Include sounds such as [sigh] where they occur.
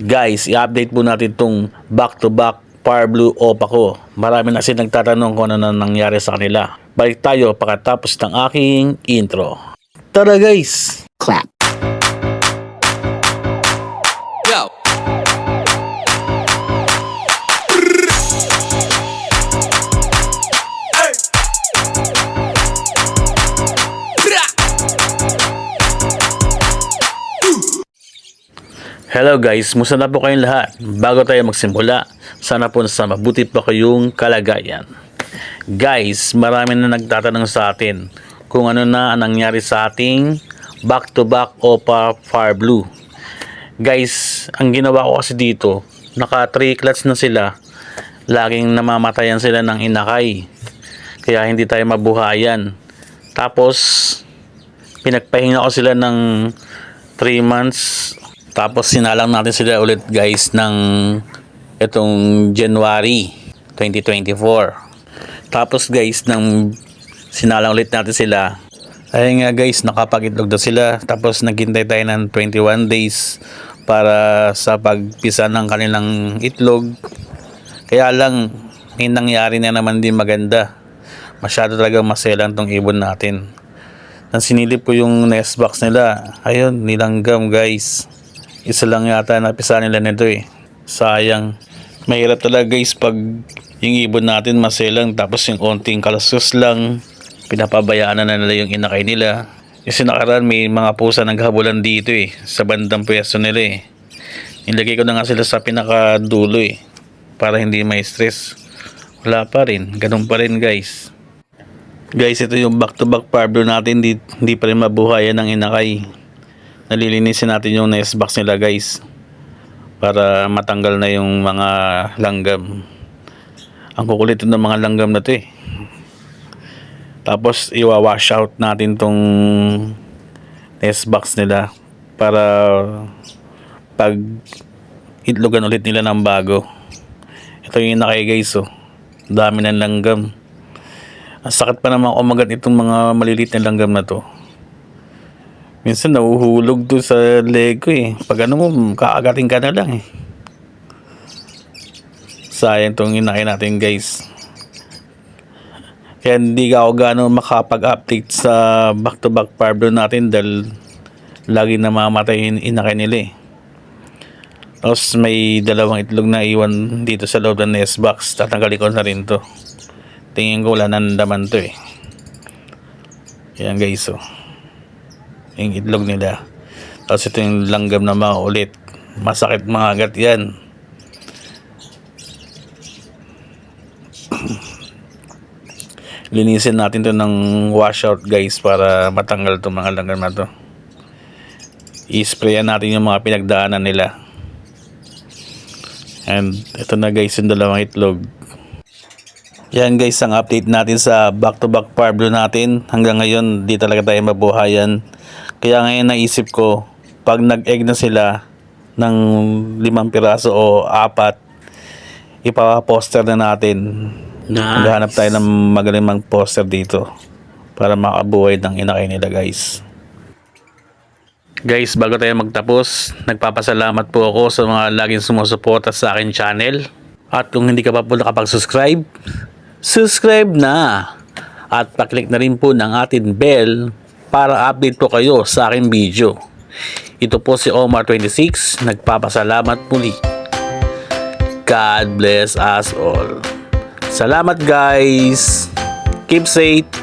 Guys, i-update po natin tong back-to-back Power Blue OPA ko. Marami na kasi nagtatanong kung ano na nangyari sa kanila. Balik tayo pagkatapos ng aking intro. Tara guys! clap. Hello guys, musta na po kayong lahat? Bago tayo magsimula, sana po sa mabuti pa kayong kalagayan. Guys, marami na nagtatanong sa atin kung ano na ang nangyari sa ating back-to-back OPA Fire Blue. Guys, ang ginawa ko kasi dito, naka 3 clutch na sila. Laging namamatayan sila ng inakay. Kaya hindi tayo mabuhayan. Tapos, pinagpahinga ko sila ng 3 months tapos sinalang natin sila ulit guys ng itong January 2024 tapos guys nang sinalang ulit natin sila ay nga guys nakapagitlog na sila. Tapos naghintay tayo ng 21 days para sa pagpisa ng kanilang itlog. Kaya lang may nangyari na naman din maganda. Masyado talaga maselan tong ibon natin. Nang sinilip ko yung nest box nila ayun nilanggam guys isa lang yata napisa nila nito eh. Sayang. Mahirap talaga guys pag yung ibon natin maselang tapos yung onting kalasos lang pinapabayaan na nila yung inakay nila. Kasi nakaraan may mga pusa naghabulan dito eh sa bandang pwesto nila eh. Nilagay ko na nga sila sa pinakadulo eh para hindi may stress. Wala pa rin. Ganun pa rin guys. Guys, ito yung back-to-back parblo natin. Hindi, hindi pa rin mabuhayan ng inakay. Nalilinisin natin yung nest box nila guys. Para matanggal na yung mga langgam. Ang kukulit ng mga langgam na to eh. Tapos iwa-wash out natin tong nest box nila. Para pag itlogan ulit nila ng bago. Ito yung inakay guys oh. Dami ng langgam. Ang sakit pa naman umagat itong mga maliliit na langgam na to. Minsan nahuhulog to sa leg ko eh. Pag ano mo, kaagating ka na lang eh. Sayang tong inakay natin guys. Kaya hindi ka ako gano'n makapag-update sa back-to-back parblo natin dahil lagi namamatay yung inakay nila eh. Tapos may dalawang itlog na iwan dito sa loob ng nest box. Tatanggalin ko na rin to. Tingin ko wala nang laman to eh. Yan guys oh. Yung itlog nila. Tapos ito yung langgam na mga ulit. Masakit mga agat yan. [clears throat] Linisin natin to ng washout guys para matanggal itong mga langgam na to. I-sprayan natin yung mga pinagdaanan nila. And ito na guys yung dalawang itlog. Yan guys ang update natin sa back-to-back parblo natin. Hanggang ngayon di talaga tayo mabuhayan. Kaya ngayon naisip ko pag nag-egg na sila ng limang piraso o apat ipaposter na natin. Maghanap tayo ng magaling mang poster dito para makabuhay ng inakay nila guys. Guys, bago tayo magtapos, nagpapasalamat po ako sa mga laging sumusuporta sa akin channel. At kung hindi ka pa po nakapag-subscribe, subscribe na! At paklik na rin po ng ating bell para update po kayo sa aking video. Ito po si Omar26, nagpapasalamat muli. God bless us all. Salamat guys! Keep safe!